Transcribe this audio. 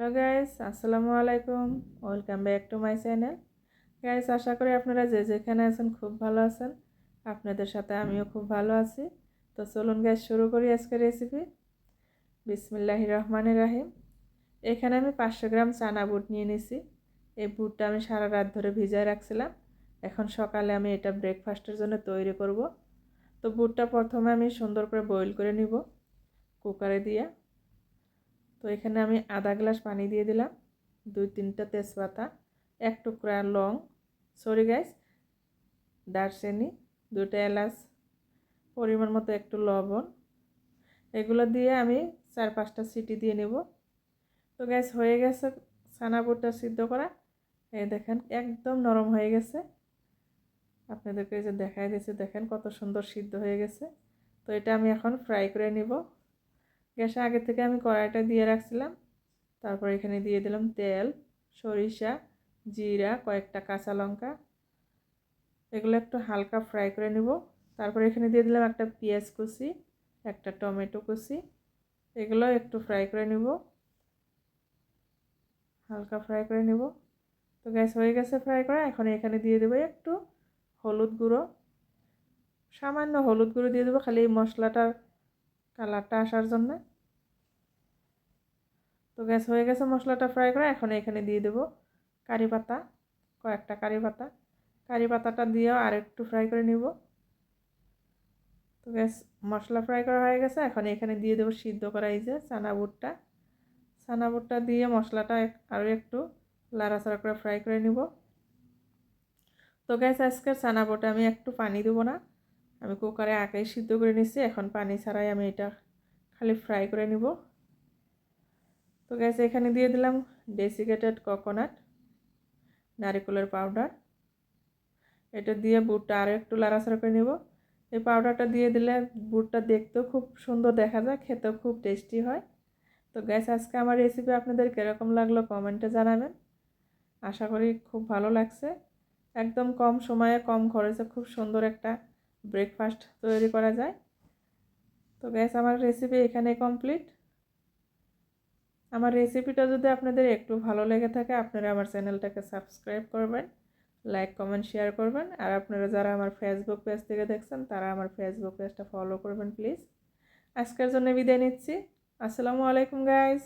Hello guys আসসালামু আলাইকুম welcome back to my channel guys আশা করি আপনারা যে যেখানে আছেন খুব ভালো আছেন। আপনাদের সাথে আমিও খুব ভালো আছি। তো চলুন গ্যাস শুরু করি আজকের রেসিপি বিসমিল্লাহ রহমান রাহিম। এখানে আমি পাঁচশো গ্রাম চানা বুট নিয়ে নিছি। এই বুটটা আমি সারা রাত ধরে ভিজায় রাখছিলাম। এখন সকালে আমি এটা ব্রেকফাস্টের জন্য তৈরি করব। তো বুটটা প্রথমে আমি সুন্দর করে বয়েল করে নিব। কুকারে দিয়ে। তো এখানে আমি আধা গ্লাস পানি দিয়ে দিলাম, দুই তিনটা তেজপাতা, এক টুকরা লং সরি গাইস দারচিনি দুটা এলাচ, পরিমাণ মতো একটু লবণ, এগুলো দিয়ে আমি চার পাঁচটা সিটি দিয়ে নেব। তো গ্যাস হয়ে গেছে ছানাপুরটা সিদ্ধ করা। এই দেখেন, একদম নরম হয়ে গেছে। আপনাদেরকে যে দেখাই দিয়েছে, দেখেন কত সুন্দর সিদ্ধ হয়ে গেছে। তো এটা আমি এখন ফ্রাই করে নিব। গ্যাসে আগে থেকে আমি কড়াইটা দিয়ে রাখছিলাম। তারপর এখানে দিয়ে দিলাম তেল, সরিষা, জিরা, কয়েকটা কাঁচা লঙ্কা। এগুলো একটু হালকা ফ্রাই করে নিব। তারপর এখানে দিয়ে দিলাম একটা পেঁয়াজ কুচি, একটা টমেটো কুচি। এগুলো একটু ফ্রাই করে নিব। হালকা ফ্রাই করে নিব। তো গ্যাস হয়ে গেছে ফ্রাই করা। এখন এখানে দিয়ে দেবো একটু হলুদ গুঁড়ো। সামান্য হলুদ গুঁড়ো দিয়ে দেবো, খালি এই মশলাটার কালারটা আসার জন্য। তো গ্যাস হয়ে গেছে মশলাটা ফ্রাই করা। এখন এখানে দিয়ে দেবো কারি পাতা, কয়েকটা কারি পাতা। কারি পাতাটা দিয়েও আর একটু ফ্রাই করে নিব। তো গ্যাস মশলা ফ্রাই করা হয়ে গেছে। এখন এখানে দিয়ে দেবো সিদ্ধ করা এই যে চানা বুটটা। চানা বুটটা দিয়ে মশলাটা আরও একটু লাড়াচাড়া করে ফ্রাই করে নিব। তো গ্যাস আজকের চানা বুটে আমি একটু পানি দেবো না। আমি কুকারে আগেই সিদ্ধ করে নিচ্ছি এখন পানি ছাড়াই আমি এটা খালি ফ্রাই করে নিব। তো গ্যাস এখানে দিয়ে দিলাম ডেসিকেটেড কোকোনাট নারিকেলের পাউডার এটা দিয়ে বুটটা আরও একটু লাড়াচাড়া করে নিব। এই পাউডারটা দিয়ে দিলে বুটটা দেখতেও খুব সুন্দর দেখা যায়, খেতেও খুব টেস্টি হয়। তো গ্যাস আজকে আমার রেসিপি আপনাদের কীরকম লাগল কমেন্টে জানাবেন। আশা করি খুব ভালো লাগছে। একদম কম সময়ে, কম খরচে খুব সুন্দর একটা ব্রেকফাস্ট তৈরি করা যায়। তো গ্যাস আমার রেসিপি এখানে কমপ্লিট আমার রেসিপিটা যদি আপনাদের একটু ভালো লেগে থাকে, আপনারা আমার চ্যানেলটাকে সাবস্ক্রাইব করবেন লাইক কমেন্ট শেয়ার করবেন। আর আপনারা যারা আমার ফেসবুক পেজ থেকে দেখছেন, তারা আমার ফেসবুক পেজটা ফলো করবেন প্লিজ আজকের জন্য বিদায় নিচ্ছি। আসসালামু আলাইকুম গাইজ